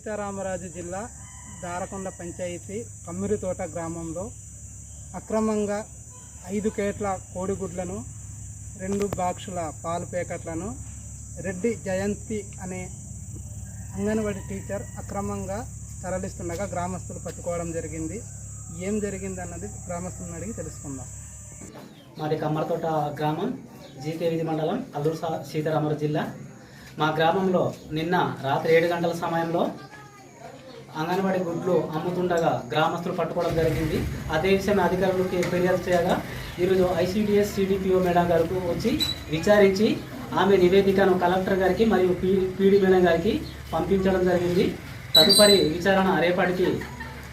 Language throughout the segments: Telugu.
సీతారామరాజు జిల్లా దారకొండ పంచాయతీ కమ్మిరితోట గ్రామంలో అక్రమంగా ఐదు కేట్ల కోడిగుడ్లను రెండు బాక్సుల పాలు ప్యాకెట్లను రెడ్డి జయంతి అనే అంగన్వాడీ టీచర్ అక్రమంగా తరలిస్తుండగా గ్రామస్తులు పట్టుకోవడం జరిగింది. ఏం జరిగింది అన్నది గ్రామస్తులను అడిగి తెలుసుకుందాం. మాది కమ్మరతోట గ్రామం జీకే విధి మండలం అల్లూరు సీతారామరాజు జిల్లా. మా గ్రామంలో నిన్న రాత్రి ఏడు గంటల సమయంలో అంగన్వాడీ గుడ్లు అమ్ముతుండగా గ్రామస్తులు పట్టుకోవడం జరిగింది. అదే విషయం అధికారులకు ఫిర్యాదు చేయగా ఈరోజు ఐసీడీఎస్ సిడిపిఓ మేడం గారికి వచ్చి విచారించి ఆమె నివేదికను కలెక్టర్ గారికి మరియు పీ పీడీ మేడం గారికి పంపించడం జరిగింది. తదుపరి విచారణ రేపటికి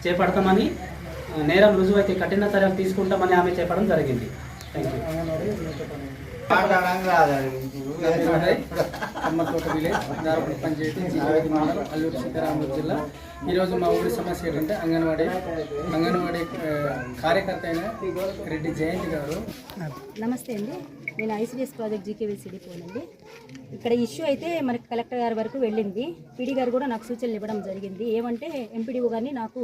చేపడతామని నేరం రుజువైతే కఠిన చర్యలు తీసుకుంటామని ఆమె చెప్పడం జరిగింది. Thank you Kammathota village Darapudi panchayat Jeevathi మండలం అల్లూరు సీతారామరాజు జిల్లా. ఈరోజు మా ఊరి సమస్య ఏంటంటే అంగన్వాడీ. అంగన్వాడీ కార్యకర్త అయిన రెడ్డి జయంతి గారు. నమస్తే అండి. నేను ఐసీడీఎస్ ప్రాజెక్ట్ జీకేవీసీడీ పోనండి. ఇక్కడ ఇష్యూ అయితే మనకి కలెక్టర్ గారి వరకు వెళ్ళింది. పీడీ గారు కూడా నాకు సూచనలు ఇవ్వడం జరిగింది. ఏమంటే ఎంపీడీఓ గారిని నాకు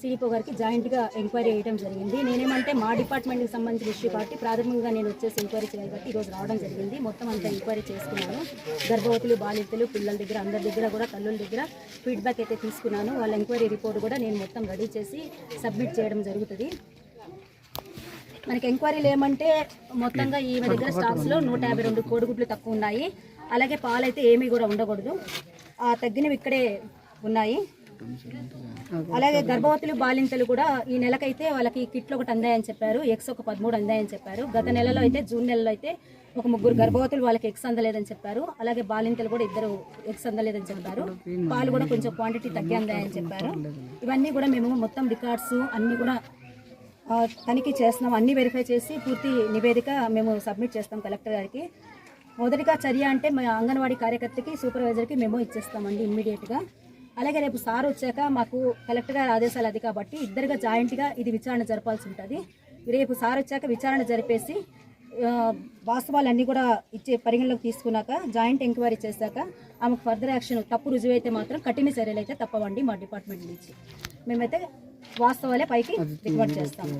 సిడిపో గారికి జాయింట్గా ఎంక్వైరీ చేయడం జరిగింది. నేనేమంటే మా డిపార్ట్మెంట్కి సంబంధించిన ఇష్యూ కాబట్టి ప్రాథమికంగా నేను వచ్చేసి ఎంక్వైరీ చేయాలి కాబట్టి ఈరోజు రావడం జరిగింది. మొత్తం అంతా ఎంక్వైరీ చేసుకున్నాను. గర్భవతులు బాలింతలు పిల్లల దగ్గర అందరి దగ్గర కూడా తల్లుల దగ్గర ఫీడ్బ్యాక్ అయితే తీసుకున్నాను. వాళ్ళ ఎంక్వైరీ రిపోర్ట్ కూడా నేను మొత్తం రెడీ చేసి సబ్మిట్ చేయడం జరుగుతుంది. మనకి ఎంక్వైరీలు ఏమంటే మొత్తంగా ఈ దగ్గర స్టాక్స్లో నూట యాభై రెండు కోడిగుడ్లు తక్కువ ఉన్నాయి. అలాగే పాలైతే ఏమీ కూడా ఉండకూడదు. ఆ తగ్గినవి ఇక్కడే ఉన్నాయి. అలాగే గర్భవతులు బాలింతలు కూడా ఈ నెలకైతే వాళ్ళకి కిట్లు ఒకటి అందాయని చెప్పారు. ఎక్స్ ఒక పదమూడు అందాయని చెప్పారు. గత నెలలో అయితే జూన్ నెలలో అయితే ఒక ముగ్గురు గర్భవతులు వాళ్ళకి ఎక్స్ అందలేదని చెప్పారు. అలాగే బాలింతలు కూడా ఇద్దరు ఎక్స్ అందలేదని చెప్పారు. పాలు కూడా కొంచెం క్వాంటిటీ తగ్గి అందాయని చెప్పారు. ఇవన్నీ కూడా మేము మొత్తం రికార్డ్స్ అన్నీ కూడా తనిఖీ చేస్తున్నాం. అన్ని వెరిఫై చేసి పూర్తి నివేదిక మేము సబ్మిట్ చేస్తాం కలెక్టర్ గారికి. మొదటిగా చర్య అంటే మా అంగన్వాడీ కార్యకర్తకి సూపర్వైజర్కి మేము ఇచ్చేస్తామండి ఇమ్మీడియట్గా. అలాగే రేపు సార్ వచ్చాక మాకు కలెక్టర్ గారి ఆదేశాలు అది కాబట్టి ఇద్దరుగా జాయింట్గా ఇది విచారణ జరపాల్సి ఉంటుంది. రేపు సార్ వచ్చాక విచారణ జరిపేసి ఆ, వాస్తవాలన్నీ కూడా ఇచ్చే పరిగణలోకి తీసుకున్నాక జాయింట్ ఎంక్వైరీ చేశాక ఆమెకు ఫర్దర్ యాక్షన్ తప్పు రుజువైతే మాత్రం కఠిన చర్యలు అయితే తప్పవండి మా డిపార్ట్మెంట్ నుంచి. మేమైతే వాస్తవాలే పైకి రికమెండ్ చేస్తాము